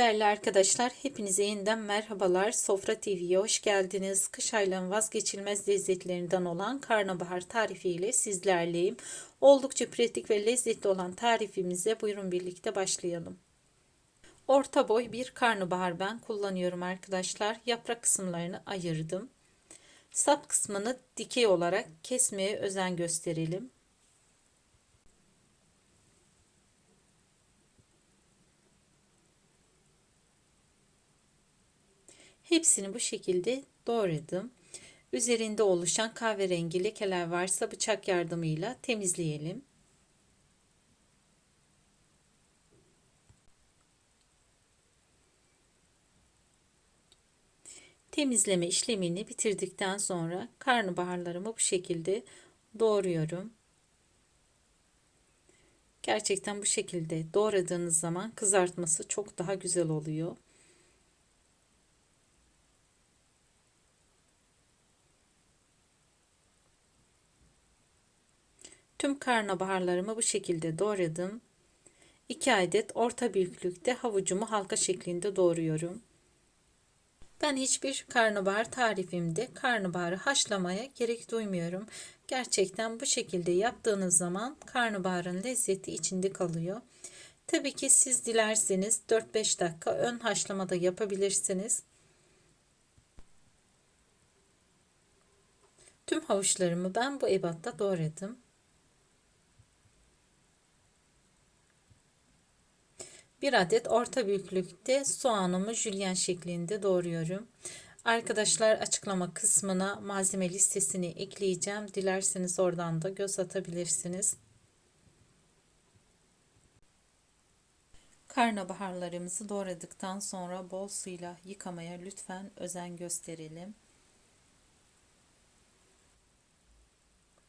Değerli arkadaşlar, hepinize yeniden merhabalar. Sofra TV'ye hoş geldiniz. Kış aylarının vazgeçilmez lezzetlerinden olan karnabahar tarifiyle sizlerleyim. Oldukça pratik ve lezzetli olan tarifimize buyurun birlikte başlayalım. Orta boy bir karnabahar ben kullanıyorum arkadaşlar. Yaprak kısımlarını ayırdım. Sap kısmını dikey olarak kesmeye özen gösterelim. Hepsini bu şekilde doğradım. Üzerinde oluşan kahverengi lekeler varsa bıçak yardımıyla temizleyelim. Temizleme işlemini bitirdikten sonra karnabaharlarımı bu şekilde doğruyorum. Gerçekten bu şekilde doğradığınız zaman kızartması çok daha güzel oluyor. Tüm karnabaharlarımı bu şekilde doğradım. 2 adet orta büyüklükte havucumu halka şeklinde doğruyorum. Ben hiçbir karnabahar tarifimde karnabaharı haşlamaya gerek duymuyorum. Gerçekten bu şekilde yaptığınız zaman karnabaharın lezzeti içinde kalıyor. Tabii ki siz dilerseniz 4-5 dakika ön haşlamada yapabilirsiniz. Tüm havuçlarımı ben bu ebatta doğradım. Bir adet orta büyüklükte soğanımı jülyen şeklinde doğruyorum. Arkadaşlar açıklama kısmına malzeme listesini ekleyeceğim. Dilerseniz oradan da göz atabilirsiniz. Karnabaharlarımızı doğradıktan sonra bol suyla yıkamaya lütfen özen gösterelim.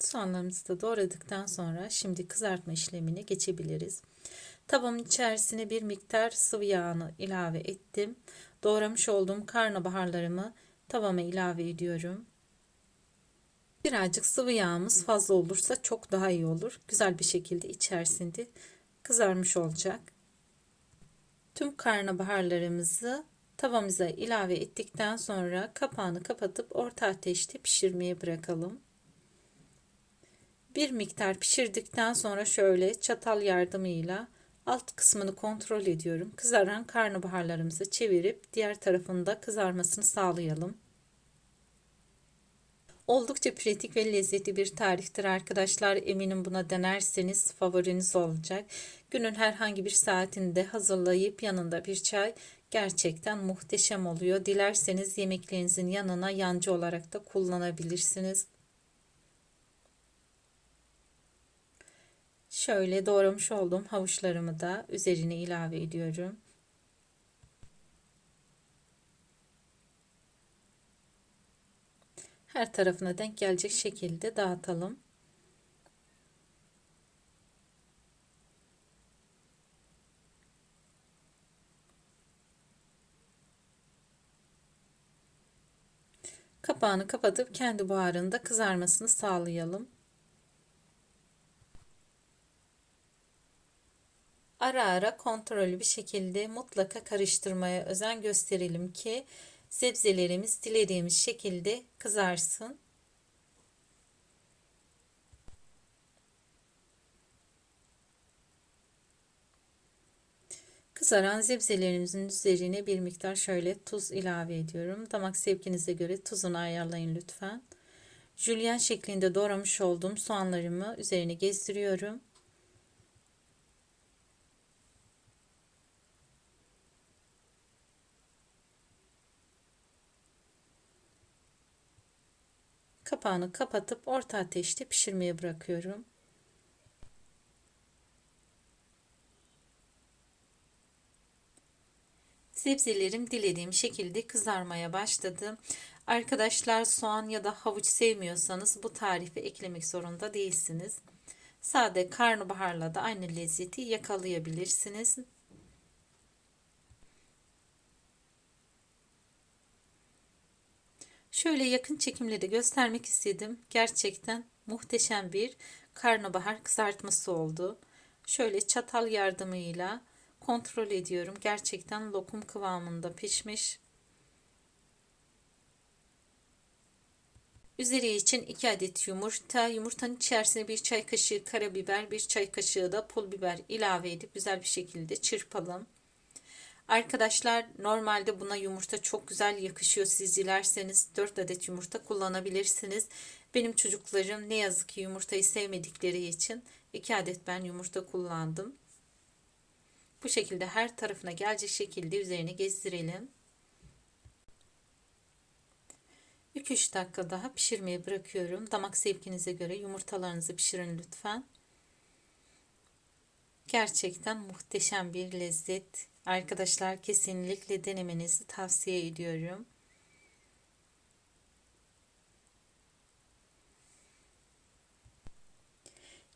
Soğanlarımızı da doğradıktan sonra şimdi kızartma işlemine geçebiliriz. Tavamın içerisine bir miktar sıvı yağını ilave ettim. Doğramış olduğum karnabaharlarımı tavama ilave ediyorum. Birazcık sıvı yağımız fazla olursa çok daha iyi olur. Güzel bir şekilde içerisinde kızarmış olacak. Tüm karnabaharlarımızı tavamıza ilave ettikten sonra kapağını kapatıp orta ateşte pişirmeye bırakalım. Bir miktar pişirdikten sonra şöyle çatal yardımıyla alt kısmını kontrol ediyorum. Kızaran karnabaharlarımızı çevirip diğer tarafında kızarmasını sağlayalım. Oldukça pratik ve lezzetli bir tariftir arkadaşlar. Eminim buna denerseniz favoriniz olacak. Günün herhangi bir saatinde hazırlayıp yanında bir çay gerçekten muhteşem oluyor. Dilerseniz yemeklerinizin yanına yancı olarak da kullanabilirsiniz. Şöyle doğramış olduğum havuçlarımı da üzerine ilave ediyorum. Her tarafına denk gelecek şekilde dağıtalım. Kapağını kapatıp kendi buharında kızarmasını sağlayalım. Ara ara kontrollü bir şekilde mutlaka karıştırmaya özen gösterelim ki sebzelerimiz dilediğimiz şekilde kızarsın. Kızaran sebzelerimizin üzerine bir miktar şöyle tuz ilave ediyorum. Damak zevkinize göre tuzunu ayarlayın lütfen. Jülyen şeklinde doğramış olduğum soğanlarımı üzerine gezdiriyorum. Kapağını kapatıp orta ateşte pişirmeye bırakıyorum. Sebzelerim dilediğim şekilde kızarmaya başladı. Arkadaşlar soğan ya da havuç sevmiyorsanız bu tarifi eklemek zorunda değilsiniz. Sade karnabaharla da aynı lezzeti yakalayabilirsiniz. Şöyle yakın çekimleri göstermek istedim. Gerçekten muhteşem bir karnabahar kızartması oldu. Şöyle çatal yardımıyla Kontrol ediyorum. Gerçekten lokum kıvamında pişmiş. Üzeri için 2 adet yumurta. Yumurtanın içerisine bir çay kaşığı karabiber, bir çay kaşığı da pul biber ilave edip güzel bir şekilde çırpalım. Arkadaşlar normalde buna yumurta çok güzel yakışıyor. Siz dilerseniz 4 adet yumurta kullanabilirsiniz. Benim çocuklarım ne yazık ki yumurtayı sevmedikleri için 2 adet ben yumurta kullandım. Bu şekilde her tarafına gelecek şekilde üzerine gezdirelim. 2-3 dakika daha pişirmeye bırakıyorum. Damak zevkinize göre yumurtalarınızı pişirin lütfen. Gerçekten muhteşem bir lezzet. Arkadaşlar kesinlikle denemenizi tavsiye ediyorum.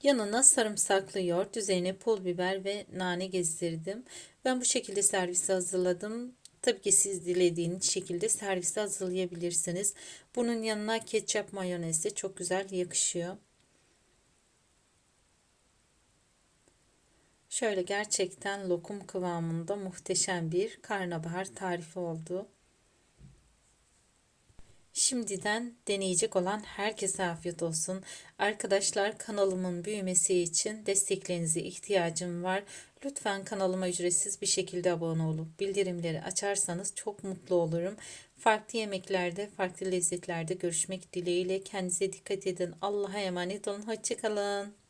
Yanına sarımsaklı yoğurt, üzerine pul biber ve nane gezdirdim. Ben bu şekilde servise hazırladım. Tabii ki siz dilediğiniz şekilde servise hazırlayabilirsiniz. Bunun yanına ketçap mayonez de çok güzel yakışıyor. Şöyle gerçekten lokum kıvamında muhteşem bir karnabahar tarifi oldu. Şimdiden deneyecek olan herkese afiyet olsun. Arkadaşlar kanalımın büyümesi için desteklerinize ihtiyacım var. Lütfen kanalıma ücretsiz bir şekilde abone olup bildirimleri açarsanız çok mutlu olurum. Farklı yemeklerde, farklı lezzetlerde görüşmek dileğiyle. Kendinize dikkat edin. Allah'a emanet olun. Hoşçakalın.